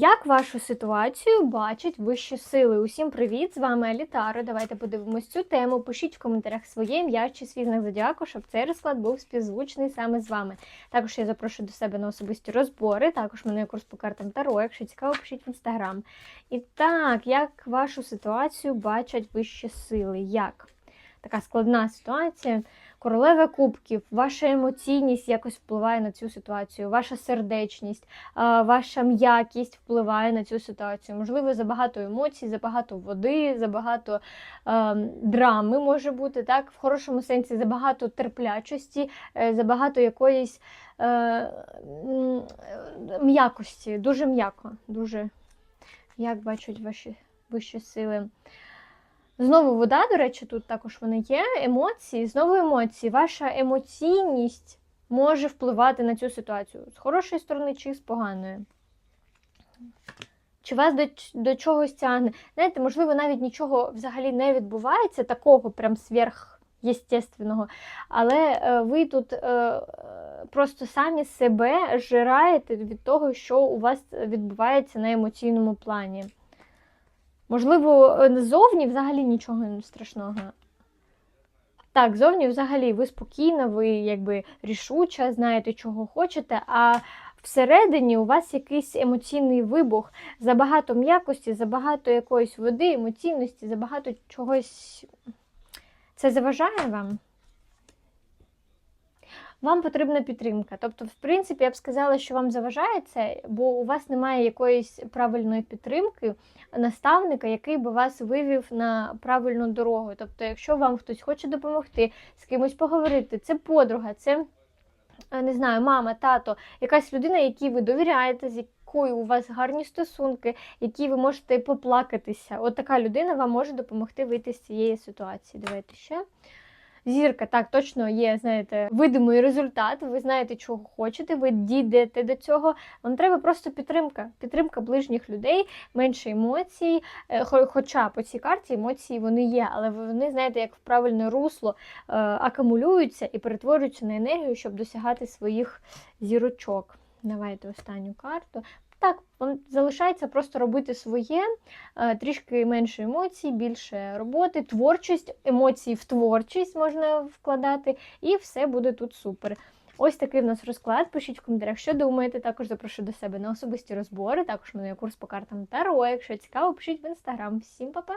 Як вашу ситуацію бачать вищі сили? Усім привіт! З вами Алітара. Давайте подивимось цю тему. Пишіть в коментарях своє ім'я чи свій знак зодіаку, щоб цей розклад був співзвучний саме з вами. Також я запрошую до себе на особисті розбори. Також мене курс по картам Таро. Якщо цікаво, пишіть в інстаграм. І так, як вашу ситуацію бачать вищі сили? Як? Така складна ситуація. Королева кубків, ваша емоційність якось впливає на цю ситуацію, ваша сердечність, ваша м'якість впливає на цю ситуацію. Можливо, забагато емоцій, забагато води, забагато е, драми може бути, так, в хорошому сенсі, забагато терплячості, е, забагато якоїсь е, м'якості, дуже м'яко, дуже як бачать ваші вищі сили. Знову вода, до речі, тут також вони є. Емоції, знову емоції. Ваша емоційність може впливати на цю ситуацію з хорошої сторони чи з поганої. Чи вас до, до чогось тягне? Знаєте, можливо, навіть нічого взагалі не відбувається, такого прям сверхъєстественного, але е, ви тут е, просто самі себе жираєте від того, що у вас відбувається на емоційному плані. Можливо, е, зовні взагалі нічого страшного. Так, зовні взагалі ви спокійна, ви якби рішуча, знаєте, чого хочете, а всередині у вас якийсь емоційний вибух, забагато м'якості, забагато якоїсь води, емоційності, забагато чогось. Це заважає вам? Вам потрібна підтримка. Тобто, в принципі, я б сказала, що вам заважає це, бо у вас немає якоїсь правильної підтримки, наставника, який би вас вивів на правильну дорогу. Тобто, якщо вам хтось хоче допомогти, з кимось поговорити, це подруга, це е, не знаю, мама, тато, якась людина, якій ви довіряєте, з якою у вас гарні стосунки, якій ви можете поплакатися. От така людина вам може допомогти вийти з цієї ситуації. Давайте ще. Зірка, так, точно є, знаєте, видимий результат, ви знаєте, чого хочете, ви дійдете до цього. Вам треба просто підтримка, підтримка ближніх людей, менше емоцій. Е, Хоча по цій карті емоції вони є, але вони, знаєте, як в правильне русло е, акумулюються і перетворюються на енергію, щоб досягати своїх зірочок. Давайте останню карту. Залишається просто робити своє, е, трішки менше емоцій, більше роботи, творчість, емоції в творчість можна вкладати, і все буде тут супер. Ось такий в нас розклад. Пишіть в коментарях, що думаєте. Також запрошую до себе на особисті розбори. Також мене є курс по картам Таро. Якщо цікаво, пишіть в інстаграм. Всім па-па!